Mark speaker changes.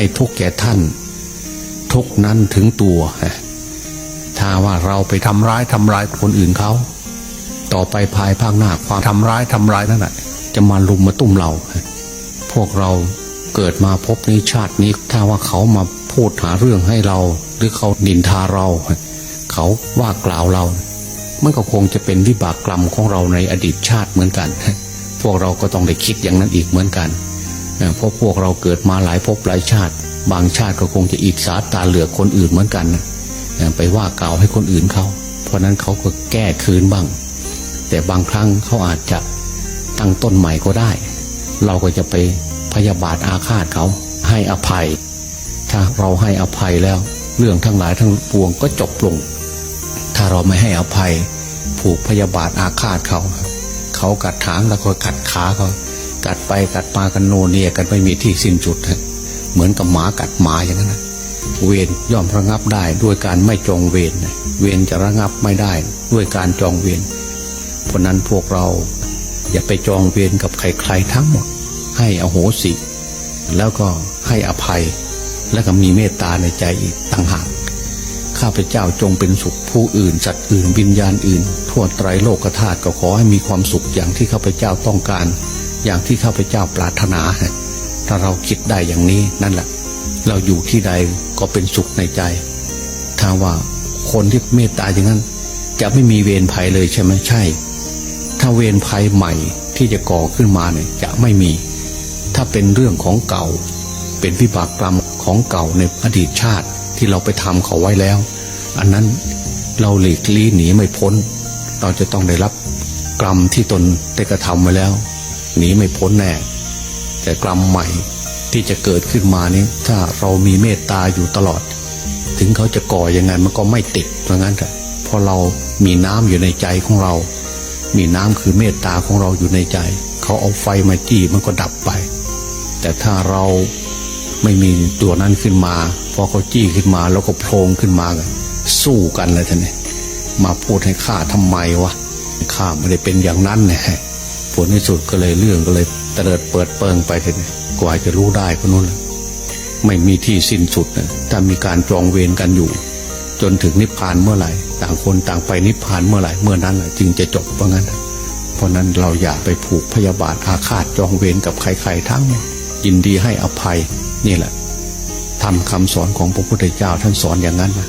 Speaker 1: ให้ทุกแก่ท่าน ทุกนั้นถึงตัว ถ้าว่าเราไปทำร้ายทำลายคนอื่นเขา ต่อไปภายภาคหน้าความทำร้ายทำลายนั่นแหะจะมาลุมมาตุ้มเรา พวกเราเกิดมาพบนี้ชาตินี้ ถ้าว่าเขามาพูดหาเรื่องให้เรา หรือเขานินทาเรา เขาว่ากล่าวเรา มันก็คงจะเป็นวิบากกรรมของเราในอดีตชาติเหมือนกัน พวกเราก็ต้องได้คิดอย่างนั้นอีกเหมือนกัน เพราะพวกเราเกิดมาหลายภพหลายชาติ บางชาติก็คงจะอิจฉาตาเหลือกคนอื่นเหมือนกัน ไปว่ากล่าวให้คนอื่นเขา เพราะนั้นเขาก็แก้คืนบ้าง แต่บางครั้งเขาอาจจะตั้งต้นใหม่ก็ได้ เราก็จะไปพยาบาทอาฆาตเขาให้อภัย ถ้าเราให้อภัยแล้ว เรื่องทั้งหลายทั้งปวงก็จบลง ถ้าเราไม่ให้อภัย ผูกพยาบาทอาฆาตเขา เขากัดถางแล้วก็กัดขาเขา กัดไปกัดมากันโนเนียกันไม่มีที่สิ้นสุดเหมือนกับหมากัดหมาอย่างนั้นนะเวรย่อมระงับได้ด้วยการไม่จองเวรเวรจะระงับไม่ได้ด้วยการจองเวรเพราะนั้นพวกเราอย่าไปจองเวรกับใครๆทั้งหมด ให้อโหสิ แล้วก็ให้อภัย และก็มีเมตตาในใจอีกต่างหากข้าพเจ้าจงเป็นสุขผู้อื่นสัตว์อื่นวิญญาณอื่น ทั่วไตรโลกธาตุก็ขอให้มีความสุขอย่างที่ข้าพเจ้าต้องการ อย่างที่ข้าพเจ้าปรารถนา ถ้าเราคิดได้อย่างนี้นั่นแหละ เราอยู่ที่ใดก็เป็นสุขในใจ ถ้าว่าคนที่เมตตาอย่างนั้น จะไม่มีเวรภัยเลยใช่ไหมใช่ ถ้าเวรภัยใหม่ที่จะก่อขึ้นมาเนี่ยจะไม่มี ถ้าเป็นเรื่องของเก่า เป็นวิบากกรรมของเก่าในอดีตชาติที่เราไปทำเขาไว้แล้ว อันนั้นเราหลีกลี่หนีไม่พ้น เราจะต้องได้รับกรรมที่ตนได้กระทำไว้แล้ว หนีไม่พ้นแน่ แต่กรรมใหม่ที่จะเกิดขึ้นมานี้ ถ้าเรามีเมตตาอยู่ตลอด ถึงเขาจะก่อยังไงมันก็ไม่ติดเพราะงั้นแต่เพราะเรามีน้ำอยู่ในใจของเรา มีน้ำคือเมตตาของเราอยู่ในใจ เขาเอาไฟมาจี้มันก็ดับไป แต่ถ้าเราไม่มีตัวนั้นขึ้นมา พอเขาจี้ขึ้นมาแล้วก็โพลงขึ้นมากันสู้กันเลยท่านนี่มาพูดให้ข้าทำไมวะข้าไม่ได้เป็นอย่างนั้นเนี่ย ลที่สุดก็เลยเรื่องก็เลยเตลิดเปิดเปิงไปท่านนี่กว่าจะรู้ได้ก็นู้นไม่มีที่สิ้นสุดนะถ้ามีการจองเวรกันอยู่ จนถึงนิพพานเมื่อไหร่ ต่างคนต่างไปนิพพานเมื่อไหร่เมื่อนั้นแหละจึงจะจบเพราะงั้น เพราะนั้นเราอย่าไปผูกพยาบาทอาฆาตจองเวรกับใครๆทั้งยินดีให้อภัยนี่แหละทำคำสอนของพระพุทธเจ้าท่านสอนอย่างนั้นนะ